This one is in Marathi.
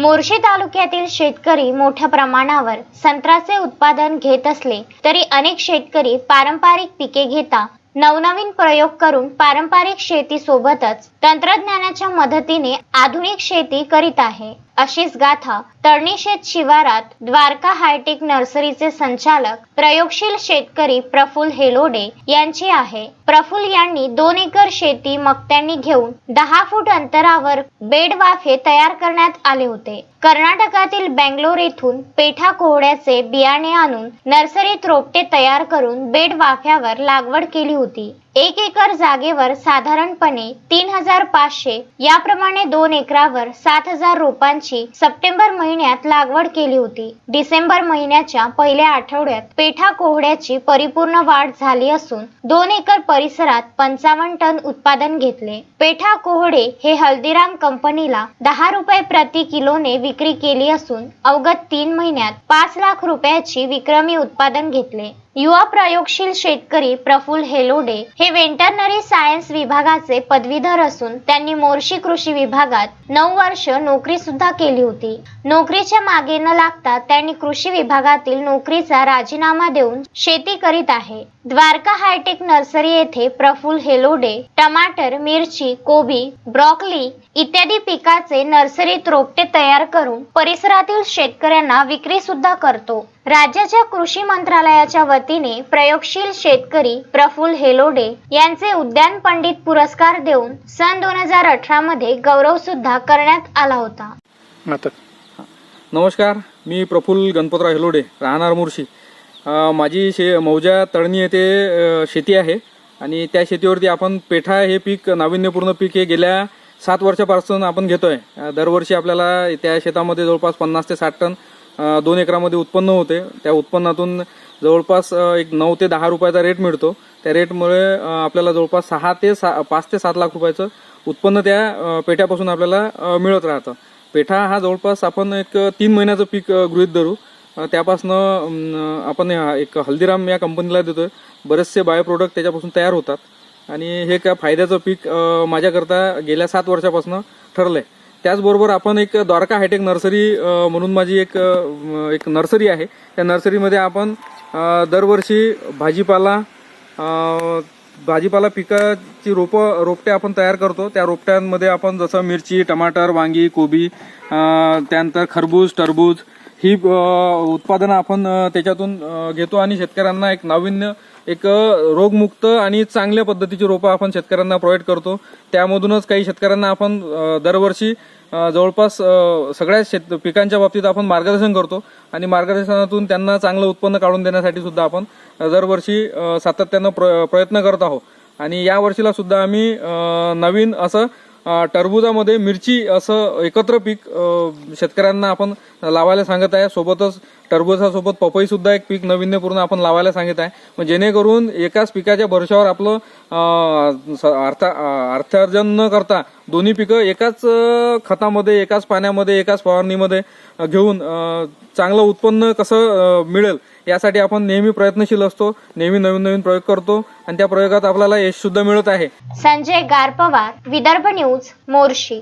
मोर्शी तालुक्यातील शेतकरी मोठ्या प्रमाणावर संत्र्याचे उत्पादन घेत असले तरी अनेक शेतकरी पारंपरिक पिके घेता नवनवीन प्रयोग करून पारंपरिक शेतीसोबतच तंत्रज्ञानाच्या मदतीने आधुनिक शेती करीत आहे. अशीच गाथा तळणीशेत शिवारात द्वारका हायटेक नर्सरीचे संचालक प्रयोगशील शेतकरी प्रफुल हेलोडे यांची आहे. प्रफुल यांनी दोन एकर शेती मक्त्यांनी घेऊन दहा फूट अंतरावर बेड वाफे तयार करण्यात आले होते. कर्नाटकातील बेंगलोर येथून पेठा कोहड्याचे बियाणे आणून नर्सरीत रोपटे तयार करून बेड वाफ्यावर लागवड केली होती. एक एकर जागेवर साधारणपणे तीन हजार पाचशे याप्रमाणे दोन एकरावर सात हजार रोपांची सप्टेंबर महिन्यात लागवड केली होती. डिसेंबर महिन्याच्या पहिल्या आठवड्यात पेठा कोहड्याची परिपूर्ण वाढ झाली असून दोन एकर परिसरात पंचावन्न टन उत्पादन घेतले. पेठा कोहडे हे हल्दीराम कंपनीला दहा रुपये प्रति किलोने विक्री केली असून अवगत तीन महिन्यात पाच लाख रुपयाची विक्रमी उत्पादन घेतले. युवा प्रयोगशील शेतकरी प्रफुल हेलोडे हे वेंटरनरी सायन्स विभागाचे पदवीधर असून त्यांनी मोर्शी कृषी विभागात नऊ वर्ष नोकरी सुद्धा केली होती. नोकरीच्या मागे न लागता त्यांनी कृषी विभागातील नोकरीचा राजीनामा देऊन शेती करीत आहे. द्वारका हायटेक नर्सरी येथे प्रफुल हेलोडे टमाटर मिरची कोबी ब्रॉकली इत्यादी पिकाचे नर्सरीत रोपटे तयार करून परिसरातील शेतकऱ्यांना विक्री सुद्धा करतो. राज्याच्या कृषी मंत्रालयाच्या वतीने प्रयोगशील शेतकरी प्रफुल हेलोडे यांचे उद्यान पंडित पुरस्कार देऊन सन दोन हजार अठरा मध्ये गौरव सुद्धा करण्यात आला होता. नमस्कार मी प्रफुल्ल गणपतराव हेलोडे राहणार मुर्शी माझी शे मौजा तळणी येथे शेती आहे आणि त्या शेतीवरती आपण पेठा हे पीक नाविन्यपूर्ण पीक हे गेल्या सात वर्षापासून आपण घेतोय. दरवर्षी आपल्याला त्या शेतामध्ये जवळपास पन्नास ते साठ टन दोन एकरामध्ये उत्पन्न होते. त्या उत्पन्नातून जवळपास एक नऊ ते दहा रुपयाचा रेट मिळतो. त्या रेटमुळे आपल्याला जवळपास सहा ते सा पाच ते सात लाख रुपयाचं उत्पन्न त्या पेठ्यापासून आपल्याला मिळत राहतं. पेठा हा जवळपास आपण एक तीन महिन्याचं पीक गृहित धरू. त्यापासनं आपण एक हल्दीराम या कंपनीला देतोय. बरेचसे बायो प्रोडक्ट त्याच्यापासून तयार होतात. आणि हे काय फायद्याचं पीक माझ्याकरता गेल्या सात वर्षापासून ठरलंय. त्याचबरोबर आपण एक द्वारका हायटेक नर्सरी म्हणून माझी एक एक नर्सरी आहे. त्या नर्सरीमध्ये आपण दरवर्षी भाजीपाला भाजीपाला पिकाची रोपं रोपटे आपण तयार करतो. त्या रोपट्यांमध्ये आपण जसं मिरची टमाटर वांगी कोबी त्यानंतर खरबूज टरबूज ही उत्पादनं आपण त्याच्यातून घेतो आणि शेतकऱ्यांना एक नाविन्य एक रोगमुक्त आणि चांगल्या पद्धतीची रोपं आपण शेतकऱ्यांना प्रोव्हाइड करतो. त्यामधूनच काही शेतकऱ्यांना आपण दरवर्षी जवळपास सगळ्या शेत पिकांच्या बाबतीत आपण मार्गदर्शन करतो आणि मार्गदर्शनातून त्यांना चांगलं उत्पन्न काढून देण्यासाठी सुद्धा आपण दरवर्षी सातत्यानं प्र प्रयत्न करत आहोत. आणि या वर्षीला सुद्धा आम्ही नवीन असं टरबुजामध्ये मिरची असं एकत्र पीक शेतकऱ्यांना आपण लावायला सांगत आहे. सोबतच टरबुजासोबत पपई सुद्धा एक पीक नाविन्यपूर्ण आपण लावायला सांगत आहे. मग जेणेकरून एकाच पिकाच्या भरशावर आपलं अर्थ अर्थार्जन न करता दोन्ही पिकं एकाच खतामध्ये एकाच पाण्यामध्ये एकाच फवारणीमध्ये घेऊन चांगलं उत्पन्न कसं मिळेल यासाठी आपण नेहमी प्रयत्नशील असतो नेहमी नवीन नवीन प्रयोग करतो आणि त्या प्रयोगात आपल्याला यश सुद्धा मिळत आहे. संजय गारपवार विदर्भ न्यूज मोर्शी.